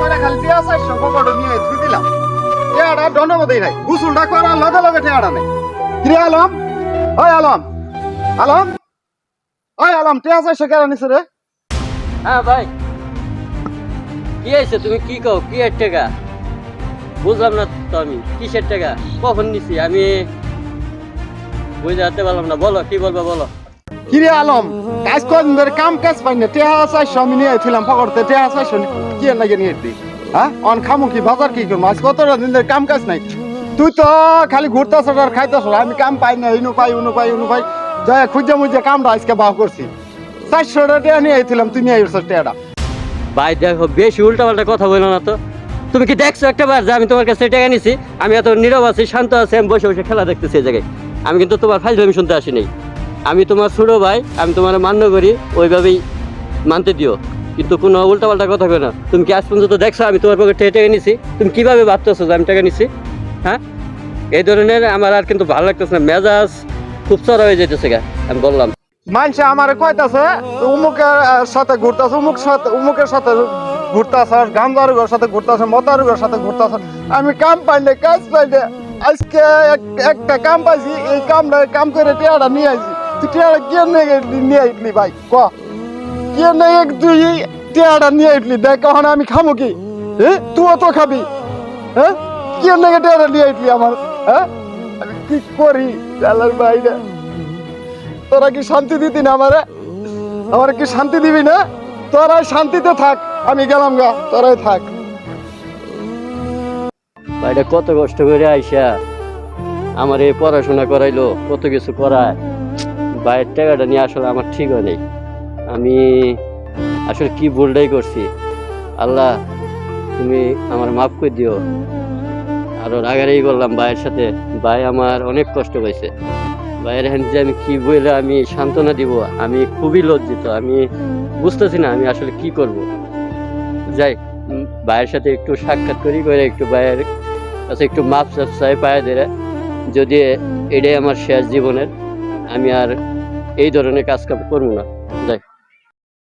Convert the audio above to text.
করে খালি টিয়া চারশো পকেটে নিয়ে তুই দিলাম টিয়াটা দণ্ডব নাই গুসুলটা করার লগে লগে টিয়াটা নেই। কিরে আলম? ওই আলম। আলম? ওই আলম টিয়া চারশো কেন নিছে রে। হ্যাঁ ভাই। কি তুমি কি কও? কি এর টাকা বুঝলাম না তো আমি কিসের টাকা কখন নিছি? আমি বুঝতে পারলাম না। বলো কি বলব বলো? কিরে আলম? কাজ কদিন ধরে কাম কাজ পাই না টিয়া চারশো আমি নিয়ে আইছিলাম পকেটে টিয়া চারশো কি লাগে নিয়ে হ্যাঁ? অন খামু কি, বাজার কি করব? আজ কতটা দিন ধরে কাম কাজ নাই। তুই তো খালি ঘুরতাছ আর খাইতাছ আমি কাম পাই না, ইনু পাই, উনু পাই উনু পাই। যাই খুঁজে মুজে কামটা আজকে বাহ করছি। চারশো টাকা নিয়ে আইছিলাম, তুই নিয়ে আইছিস ভাই দেখো বেশি উল্টা পাল্টা কথা বলো না তো। তুমি কি দেখছ একটা বার যে আমি তোমার কাছে টাকা নিছি? আমি এত নীরব আছি, শান্ত আছি, আমি বসে বসে খেলা দেখতেছি এই জায়গায়। আমি কিন্তু তোমার ফাইল আমি শুনতে আসি নাই আমি তোমার ছোট ভাই, আমি তোমার মান্য করি, ওইভাবেই মানতে দিও। কিন্তু কোনো উল্টা পাল্টা কথা কেন তুমি কি আজ পর্যন্ত দেখছ আমি তোমার পকেট থেকে টাকা নিছি? তুমি কীভাবে ভাবতেছো যে আমি টাকা নিছি? হ্যাঁ? এই ধরনের আমার আর কিন্তু ভালো লাগতেছে না। মেজাজ খুব চড়া হয়ে যেতেছে গা, আমি বললাম। মানছে আমার কইতাছে, উমুকের সাথে ঘুরতাছে, উমুক সাথে উমুকের সাথে ঘুরতাছে গান্ধারুগের সাথে ঘুরতাছে মতারুগের সাথে ঘুরতাছে। আমি কাম পাই না কাজ পাই না আজকে এক- একটা কাম পাইছি, এই কামটা কাম করে টিয়াটা নিয়ে আইছি। টিয়াটা কে নিয়ে আইটলি ভাই, ক? কে নিয়ে তুই টিয়াটা নিয়ে আইটলি দেখ কখন আমি খামু কি? হ্যাঁ তুইও তো খাবি। হ্যাঁ কে নিয়ে টিয়াটা নিয়ে আইটলি আমার হ্যাঁ কি করি চালার বাইরে? তোরা কি শান্তি দিতি না আমারে? আমার কি শান্তি দিবি না? তোরা শান্তিতে থাক, আমি গেলাম গা, তোরাই থাক। ভাইটা কত কষ্ট করে আইসা, আমার এই পড়াশোনা করাইলো, কত কিছু করায়। ভাইয়ের টাকাটা নিয়ে আসলে আমার ঠিক হয় নাই। আমি আসলে কি ভুলটাই করছি। আল্লাহ, তুমি আমার মাফ করে দিও। আরও রাগারাগি করলাম ভাইয়ের সাথে। ভাই আমার অনেক কষ্ট পাইছে। ভাইয়ের হ্যান্ড যে আমি কি বলে আমি সান্ত্বনা দিব, আমি খুবই লজ্জিত। আমি বুঝতেছি না আমি আসলে কি করব। যাই ভাইয়ের সাথে একটু সাক্ষাৎ করি করে একটু ভাইয়ের কাছে একটু মাপ চাপ চাই পায়ে ধরে। যদি এটাই আমার শেষ জীবনের, আমি আর এই ধরনের কাজ কাম করব না।